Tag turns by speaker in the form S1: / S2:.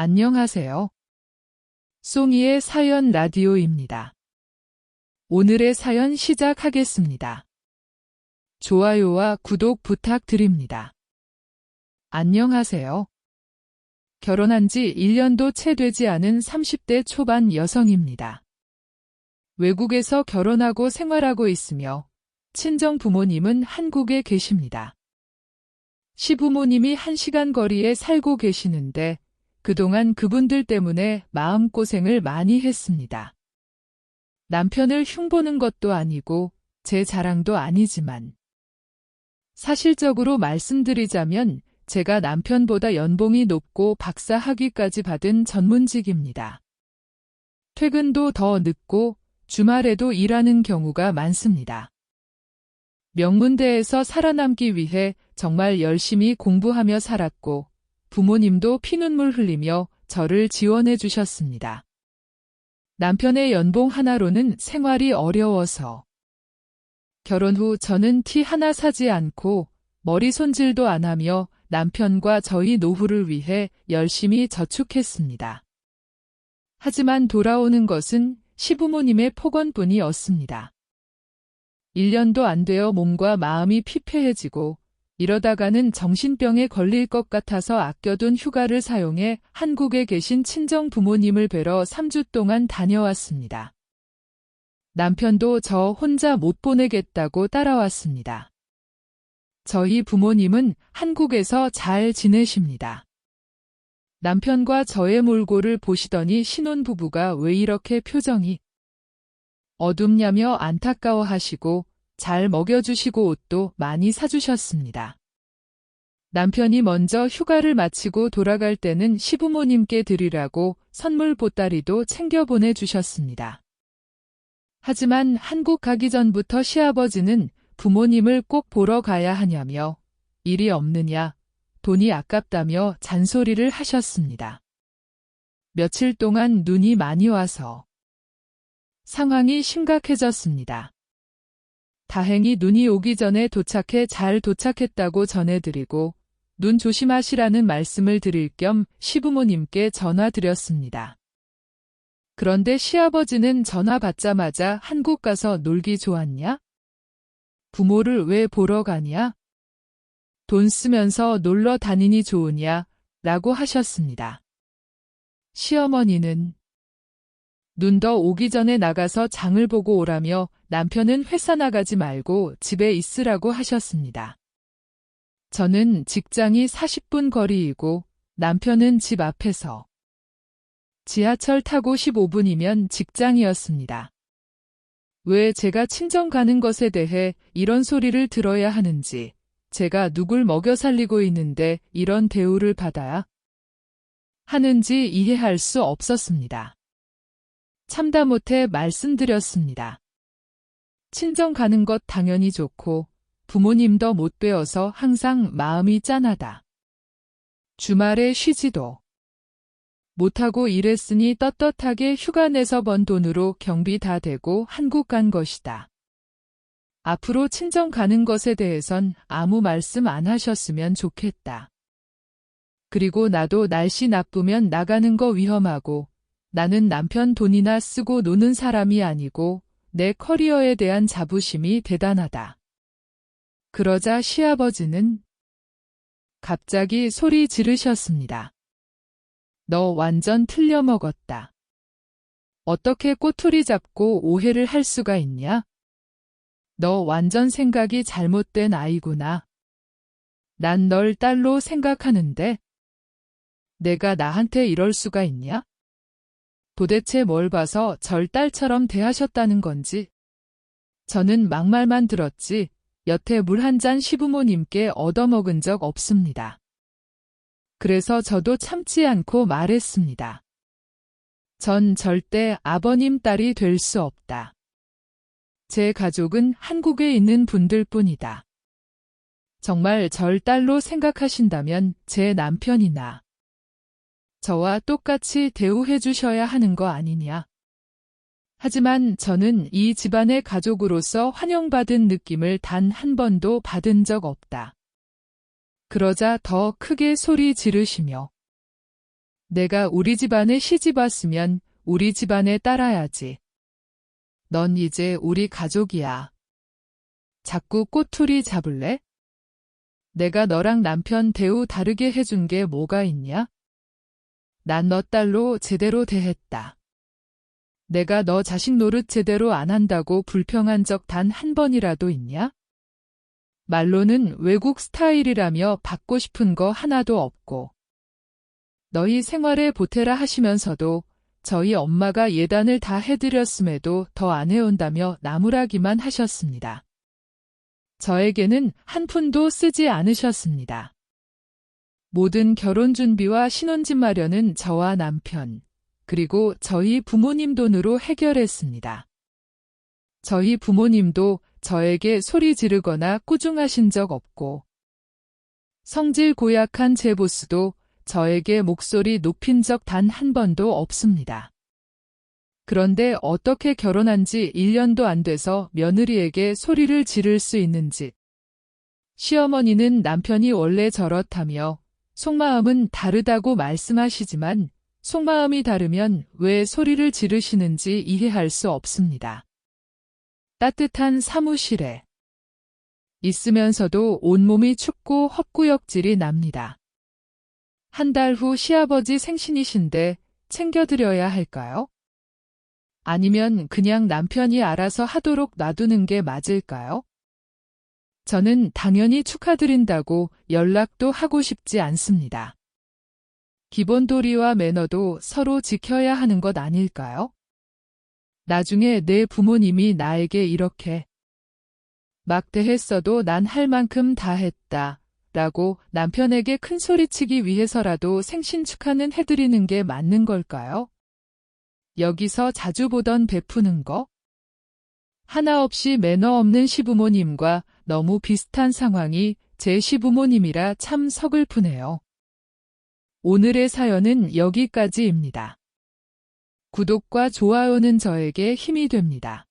S1: 안녕하세요. 송이의 사연 라디오입니다. 오늘의 사연 시작하겠습니다. 좋아요와 구독 부탁드립니다. 안녕하세요. 결혼한 지 1년도 채 되지 않은 30대 초반 여성입니다. 외국에서 결혼하고 생활하고 있으며 친정 부모님은 한국에 계십니다. 시부모님이 1시간 거리에 살고 계시는데 그동안 그분들 때문에 마음고생을 많이 했습니다. 남편을 흉보는 것도 아니고 제 자랑도 아니지만 사실적으로 말씀드리자면 제가 남편보다 연봉이 높고 박사 학위까지 받은 전문직입니다. 퇴근도 더 늦고 주말에도 일하는 경우가 많습니다. 명문대에서 살아남기 위해 정말 열심히 공부하며 살았고 부모님도 피눈물 흘리며 저를 지원해 주셨습니다. 남편의 연봉 하나로는 생활이 어려워서 결혼 후 저는 티 하나 사지 않고 머리 손질도 안 하며 남편과 저희 노후를 위해 열심히 저축했습니다. 하지만 돌아오는 것은 시부모님의 폭언뿐이었습니다. 1년도 안 되어 몸과 마음이 피폐해지고 이러다가는 정신병에 걸릴 것 같아서 아껴둔 휴가를 사용해 한국에 계신 친정 부모님을 뵈러 3주 동안 다녀왔습니다. 남편도 저 혼자 못 보내겠다고 따라왔습니다. 저희 부모님은 한국에서 잘 지내십니다. 남편과 저의 몰골을 보시더니 신혼부부가 왜 이렇게 표정이 어둡냐며 안타까워 하시고 잘 먹여주시고 옷도 많이 사주셨습니다. 남편이 먼저 휴가를 마치고 돌아갈 때는 시부모님께 드리라고 선물 보따리도 챙겨 보내주셨습니다. 하지만 한국 가기 전부터 시아버지는 부모님을 꼭 보러 가야 하냐며 일이 없느냐, 돈이 아깝다며 잔소리를 하셨습니다. 며칠 동안 눈이 많이 와서 상황이 심각해졌습니다. 다행히 눈이 오기 전에 도착해 잘 도착했다고 전해드리고 눈 조심하시라는 말씀을 드릴 겸 시부모님께 전화드렸습니다. 그런데 시아버지는 전화 받자마자 한국 가서 놀기 좋았냐? 부모를 왜 보러 가냐? 돈 쓰면서 놀러 다니니 좋으냐? 라고 하셨습니다. 시어머니는 눈 더 오기 전에 나가서 장을 보고 오라며 남편은 회사 나가지 말고 집에 있으라고 하셨습니다. 저는 직장이 40분 거리이고 남편은 집 앞에서 지하철 타고 15분이면 직장이었습니다. 왜 제가 친정 가는 것에 대해 이런 소리를 들어야 하는지, 제가 누굴 먹여 살리고 있는데 이런 대우를 받아야 하는지 이해할 수 없었습니다. 참다 못해 말씀드렸습니다. 친정 가는 것 당연히 좋고 부모님도 못 배워서 항상 마음이 짠하다. 주말에 쉬지도 못하고 일했으니 떳떳하게 휴가 내서 번 돈으로 경비 다 대고 한국 간 것이다. 앞으로 친정 가는 것에 대해선 아무 말씀 안 하셨으면 좋겠다. 그리고 나도 날씨 나쁘면 나가는 거 위험하고 나는 남편 돈이나 쓰고 노는 사람이 아니고 내 커리어에 대한 자부심이 대단하다. 그러자 시아버지는 갑자기 소리 지르셨습니다. 너 완전 틀려 먹었다. 어떻게 꼬투리 잡고 오해를 할 수가 있냐? 너 완전 생각이 잘못된 아이구나. 난 널 딸로 생각하는데 내가 나한테 이럴 수가 있냐? 도대체 뭘 봐서 절 딸처럼 대하셨다는 건지. 저는 막말만 들었지 여태 물 한 잔 시부모님께 얻어먹은 적 없습니다. 그래서 저도 참지 않고 말했습니다. 전 절대 아버님 딸이 될 수 없다. 제 가족은 한국에 있는 분들 뿐이다. 정말 절 딸로 생각하신다면 제 남편이나 저와 똑같이 대우해 주셔야 하는 거 아니냐. 하지만 저는 이 집안의 가족으로서 환영받은 느낌을 단 한 번도 받은 적 없다. 그러자 더 크게 소리 지르시며 내가 우리 집안에 시집 왔으면 우리 집안에 따라야지. 넌 이제 우리 가족이야. 자꾸 꼬투리 잡을래? 내가 너랑 남편 대우 다르게 해준 게 뭐가 있냐? 난 너 딸로 제대로 대했다. 내가 너 자식 노릇 제대로 안 한다고 불평한 적 단 한 번이라도 있냐? 말로는 외국 스타일이라며 받고 싶은 거 하나도 없고. 너희 생활에 보태라 하시면서도 저희 엄마가 예단을 다 해드렸음에도 더 안 해온다며 나무라기만 하셨습니다. 저에게는 한 푼도 쓰지 않으셨습니다. 모든 결혼 준비와 신혼집 마련은 저와 남편, 그리고 저희 부모님 돈으로 해결했습니다. 저희 부모님도 저에게 소리 지르거나 꾸중하신 적 없고, 성질 고약한 제 보스도 저에게 목소리 높인 적 단 한 번도 없습니다. 그런데 어떻게 결혼한 지 1년도 안 돼서 며느리에게 소리를 지를 수 있는지. 시어머니는 남편이 원래 저렇다며 속마음은 다르다고 말씀하시지만 속마음이 다르면 왜 소리를 지르시는지 이해할 수 없습니다. 따뜻한 사무실에 있으면서도 온몸이 춥고 헛구역질이 납니다. 한 달 후 시아버지 생신이신데 챙겨드려야 할까요? 아니면 그냥 남편이 알아서 하도록 놔두는 게 맞을까요? 저는 당연히 축하드린다고 연락도 하고 싶지 않습니다. 기본 도리와 매너도 서로 지켜야 하는 것 아닐까요? 나중에 내 부모님이 나에게 이렇게 막 대했어도 난 할 만큼 다 했다. 라고 남편에게 큰 소리치기 위해서라도 생신 축하는 해드리는 게 맞는 걸까요? 여기서 자주 보던 베푸는 거? 하나 없이 매너 없는 시부모님과 너무 비슷한 상황이 제 시부모님이라 참 서글프네요. 오늘의 사연은 여기까지입니다. 구독과 좋아요는 저에게 힘이 됩니다.